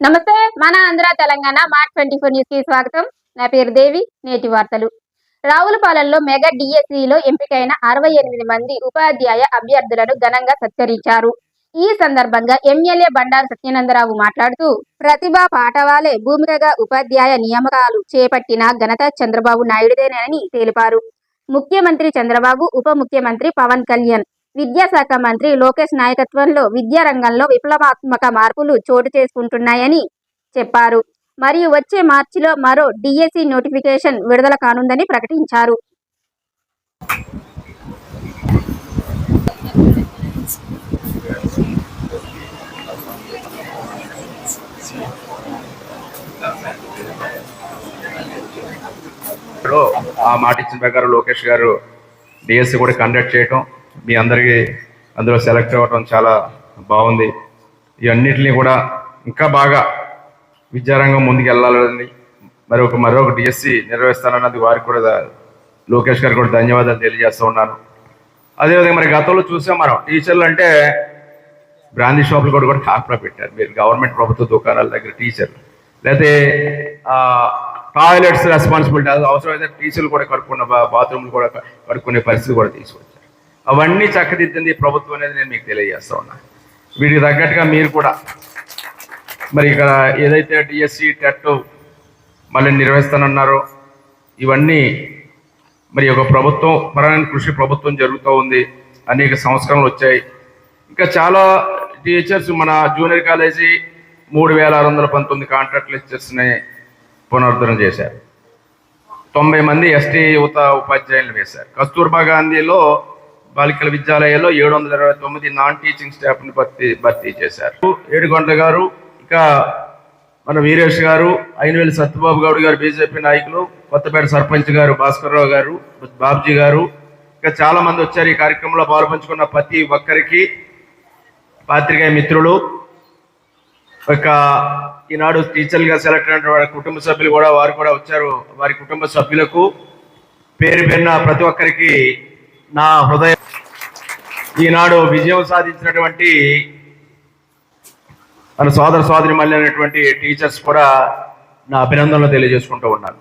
నమస్తే మన Andhra Telangana mart twenty four న్యూస్కి స్వాగతం. నా పేరు దేవి నేటి వార్తలు. రావులపాలెంలో మెగా డిఎస్సిలో ఎంపికైన అరవై ఎనిమిది మంది ఉపాధ్యాయ అభ్యర్థులను ఘనంగా సత్కరించారు. ఈ సందర్భంగా ఎమ్మెల్యే బండారు సత్యనందరావు మాట్లాడుతూ ప్రతిభా పాఠవాలే భూమికగా ఉపాధ్యాయ నియామకాలు చేపట్టిన ఘనత చంద్రబాబు నాయుడుదేనని తెలిపారు. ముఖ్యమంత్రి చంద్రబాబు ఉప ముఖ్యమంత్రి పవన్ కళ్యాణ్ విద్యాశాఖ మంత్రి లోకేష్ నాయకత్వంలో విద్యారంగంలో విప్లవాత్మక మార్పులు చోటు చేసుకుంటున్నాయని చెప్పారు. మరియు వచ్చే మార్చిలో మరో డిఎస్సి నోటిఫికేషన్ విడుదల కానుందని ప్రకటించారు. ఆ మాట ఇచ్చిన ప్రకారం లోకేష్ గారు డిఎస్సి కూడా కండక్ట్ చేయటం మీ అందరికీ అందులో సెలెక్ట్ అవ్వటం చాలా బాగుంది. ఇవన్నిటిని కూడా ఇంకా బాగా విద్యారంగం ముందుకు వెళ్ళాలని మరి ఒక మరొక డిఎస్సి నిర్వహిస్తానన్నది వారికి కూడా లోకేష్ గారికి కూడా ధన్యవాదాలు తెలియజేస్తూ ఉన్నాను. అదేవిధంగా మరి గతంలో చూసాం మనం టీచర్లు అంటే బ్రాందీ షాపులు కూడా కూడా ఠాక్లో పెట్టారు. మీరు గవర్నమెంట్ ప్రభుత్వ దుకాణాల దగ్గర టీచర్లు లేకపోతే టాయిలెట్స్ రెస్పాన్సిబిలిటీ అవసరమైతే టీచర్లు కూడా కడుక్కున్న బాత్రూమ్లు కూడా కడుక్కునే పరిస్థితి కూడా తీసుకొచ్చారు. అవన్నీ చక్కదిద్దింది ప్రభుత్వం అనేది నేను మీకు తెలియజేస్తా ఉన్నా. వీటికి తగ్గట్టుగా మీరు కూడా మరి ఇక్కడ ఏదైతే డిఎస్సి టెట్ మళ్ళీ నిర్వహిస్తానన్నారో ఇవన్నీ మరి ఒక ప్రభుత్వం పరమైన కృషి ప్రభుత్వం జరుగుతూ ఉంది. అనేక సంస్కరణలు వచ్చాయి. ఇంకా చాలా టీచర్స్ మన జూనియర్ కాలేజీ మూడు వేల ఆరు వందల పంతొమ్మిది కాంట్రాక్ట్ లెక్చర్స్ని పునరుద్ధరణ చేశారు. తొంభై మంది ఎస్టీ యువత ఉపాధ్యాయులు వేశారు. కస్తూర్బా గాంధీలో బాలికల విద్యాలయాల్లో ఏడు వందల ఇరవై తొమ్మిది నాన్ టీచింగ్ స్టాఫ్ని భర్తీ భర్తీ చేశారు. ఏడుగొండ గారు ఇంకా మన వీరేష్ గారు అయినవేలి సత్యబాబు గౌడ్ గారు బీజేపీ నాయకులు కొత్తపేట సర్పంచ్ గారు భాస్కర్రావు గారు బాబ్జీ గారు ఇంకా చాలా మంది వచ్చారు ఈ కార్యక్రమంలో పాల్పంచుకున్న ప్రతి ఒక్కరికి పాత్రికేయ మిత్రులు. ఒక ఈనాడు టీచర్లుగా సెలెక్ట్ అయిన వారి కుటుంబ సభ్యులు కూడా వారు కూడా వచ్చారు. వారి కుటుంబ సభ్యులకు పేరు పెన్న ప్రతి ఒక్కరికి నా హృదయ ఈనాడు విజయం సాధించినటువంటి మన సోదర సోదరి మళ్ళీ అనేటువంటి టీచర్స్ కూడా నా అభినందనలు తెలియజేసుకుంటూ ఉన్నాను